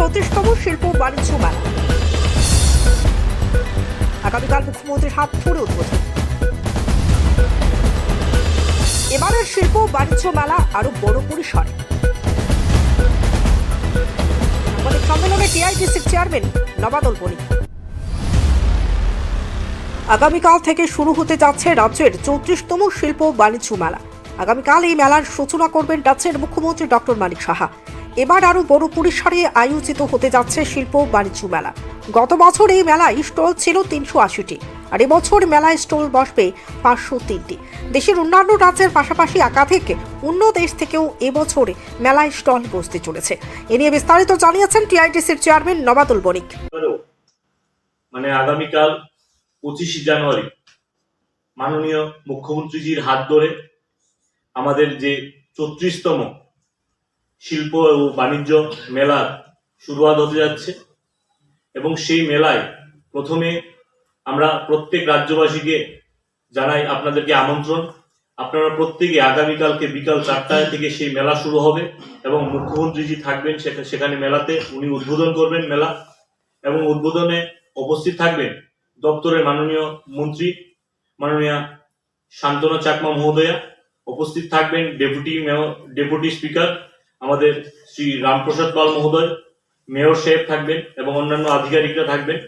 চৌত্রিশতম শিল্প বাণিজ্য মেলা। আগামীকাল মুখ্যমন্ত্রীর হাত ধরে উদ্বোধন এবারের শিল্প বাণিজ্য মেলা আরও বড় পরিসরে। সাংবাদিক সম্মেলনে টিআইটিসির চেয়ারম্যান নবাদল বণিক। আগামীকাল থেকে শুরু হতে যাচ্ছে রাজ্যের চৌত্রিশতম শিল্প বাণিজ্য মেলা। আগামীকাল এই মেলার সূচনা করবেন রাজ্যের মুখ্যমন্ত্রী ডক্টর মানিক সাহা। এবার আরও বড় পরিসরে আয়োজিত হতে যাচ্ছে শিল্প বাণিজ্য মেলা। গত বছর এই মেলায় স্টল ছিল তিনশো আশিটি, আর এবছর মেলায় স্টল বসবে পাঁচশো তিনটি। দেশের অন্যান্য রাজ্যের পাশাপাশি একাধিক অন্য দেশ থেকেও এবছর মেলায় স্টল বসতে চলেছে। এ নিয়ে বিস্তারিত জানিয়েছেন টিআইটিসির চেয়ারম্যান নবাদুল বণিক মানে আগামীকাল পঁচিশে জানুয়ারি, মাননীয় মুখ্যমন্ত্রীজির হাত ধরে আমাদের যে চৌত্রিশতম শিল্প ও বাণিজ্য মেলার শুরুয়াত হতে যাচ্ছে এবং সেই মেলায় প্রথমে আমরা প্রত্যেক রাজ্যবাসীকে জানাই আপনাদেরকে আমন্ত্রণ। আপনারা প্রত্যেকে আগামীকালকে বিকাল চারটায় থেকে সেই মেলা শুরু হবে এবং মুখ্যমন্ত্রীজি থাকবেন সেখা- সেখানে মেলাতে উনি উদ্বোধন করবেন মেলা এবং উদ্বোধনে উপস্থিত থাকবেন দপ্তরের মাননীয় মন্ত্রী মাননীয় শান্তনা চাকমা মহোদয়া। উপস্থিত থাকবেন ডেপুটি ডেপুটি স্পিকার আমাদের শ্রী রামপ্রসাদ পাল মহোদয়, মেয়র সাহেব থাকবেন এবং অন্যান্য আধিকারিকরা থাকবেন।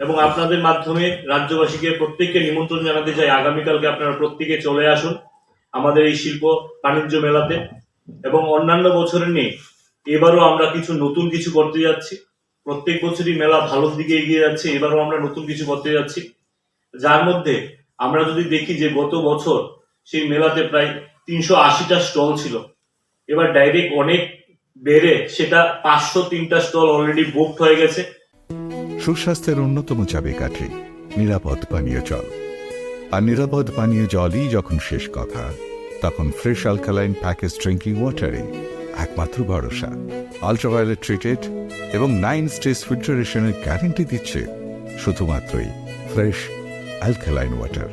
এবং আপনাদের মাধ্যমে রাজ্যবাসীকে প্রত্যেককে নিমন্ত্রণ জানাতে চাই। আগামীকালকে আপনারা প্রত্যেকে চলে আসুন আমাদের এই শিল্প বাণিজ্য মেলাতে। এবং অন্যান্য বছরের নিয়ে এবারও আমরা কিছু নতুন কিছু করতে যাচ্ছি। প্রত্যেক বছরই মেলা ভালোর দিকে এগিয়ে যাচ্ছে, এবারও আমরা নতুন কিছু করতে যাচ্ছি। যার মধ্যে আমরা যদি দেখি যে গত বছর সেই মেলাতে প্রায় তিনশো আশিটা স্টল ছিল এবার ডাইরেক্ট অনেক বেড়ে সেটা পাঁচশো তিনটা স্টল অলরেডি বুকড হয়ে গেছে। সুস্বাস্থ্যের অন্যতম চাবিকাঠি, নিরাপদ পানীয় জল। আর নিরাপদ পানীয় জলই যখন শেষ কথা, তখন ফ্রেশ অ্যালকালাইন প্যাকেজ ড্রিঙ্কিং ওয়াটারে একমাত্র ভরসা। আলট্রাভায়োলেট ট্রিটেড এবং নাইন স্টেজ ফিল্টারেশনের গ্যারেন্টি দিচ্ছে শুধুমাত্রই ফ্রেশ অ্যালকালাইন ওয়াটার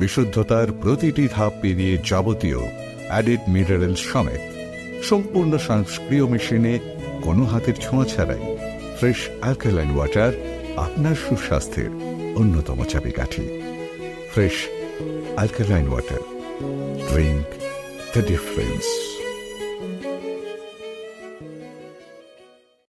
বিশুদ্ধতার প্রতিটি ধাপ পেরিয়ে যাবতীয় অ্যাডিড মিনারেল সমেত সম্পূর্ণ সংস্ক্রিয় মেশিনে কোনো হাতের ছোঁয়া ছাড়াই ফ্রেশ অ্যালকালাইন ওয়াটার আপনার সুস্বাস্থ্যের অন্যতম চাবিকাঠি। Fresh alkaline water. Drink the difference.